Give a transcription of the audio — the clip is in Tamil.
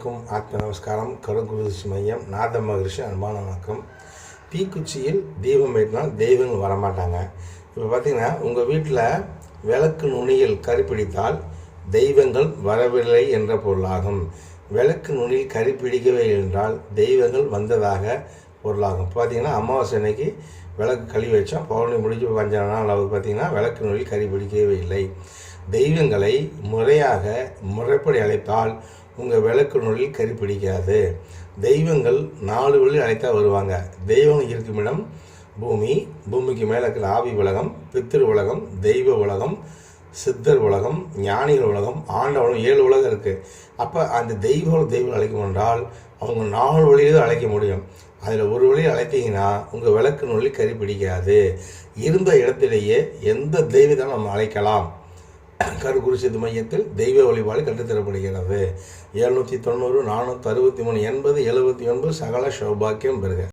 அனைவருக்கும் ஆத்ம நமஸ்காரம். கருகுருசி மையம் நாத மகிழ்ச்சி அன்பான வணக்கம். தீக்குச்சியில் தீபம் ஏற்றினால் தெய்வங்கள் வரமாட்டாங்க. இப்போ பார்த்தீங்கன்னா உங்கள் வீட்டில் விளக்கு நுனியில் கருப்பிடித்தால் தெய்வங்கள் வரவில்லை என்ற பொருளாகும். விளக்கு நுனியில் கருப்பிடிக்கவே என்றால் தெய்வங்கள் வந்ததாக பொருளாகும். இப்போ பார்த்தீங்கன்னா அமாவாசை அன்னைக்கு விளக்கு கழுவி வச்சோம். பௌர்ணமி முடிஞ்சு பஞ்ச நாள் அளவுக்கு பார்த்தீங்கன்னா விளக்கு நுனியில் கறி பிடிக்கவே இல்லை. தெய்வங்களை முறையாக முறைப்படி அழைத்தால் உங்கள் விளக்கு நூலில் கறி பிடிக்காது. தெய்வங்கள் நாலு வழி அழைத்தா வருவாங்க. தெய்வம் இருக்கும் இடம் பூமி பூமிக்கு மேலே இருக்கிற ஆவி உலகம் பித்திரு உலகம் தெய்வ உலகம் சித்தர் உலகம் ஞானிகள் உலகம் ஆண்ட உலகம் ஏழு உலகம் இருக்குது அப்போ அந்த தெய்வ தெய்வம் அழைக்கும் என்றால் அவங்க நாலு வழியிலும் அழைக்க முடியும். அதில் ஒரு வழி அழைத்தீங்கன்னா உங்கள் விளக்கு நூலில் கறி பிடிக்காது. இருந்த இடத்திலேயே எந்த தெய்வத்தாலும் நம்ம அழைக்கலாம்? கருகுரு சித்து மையத்தில் தெய்வ வழிபாடு கற்றுத்தரப்படுகிறது. எழுநூற்றி தொண்ணூறு நானூற்றி அறுபத்தி மூணு எண்பது எழுபத்தி ஒன்பது சகல சௌபாக்கியம் பெறுக.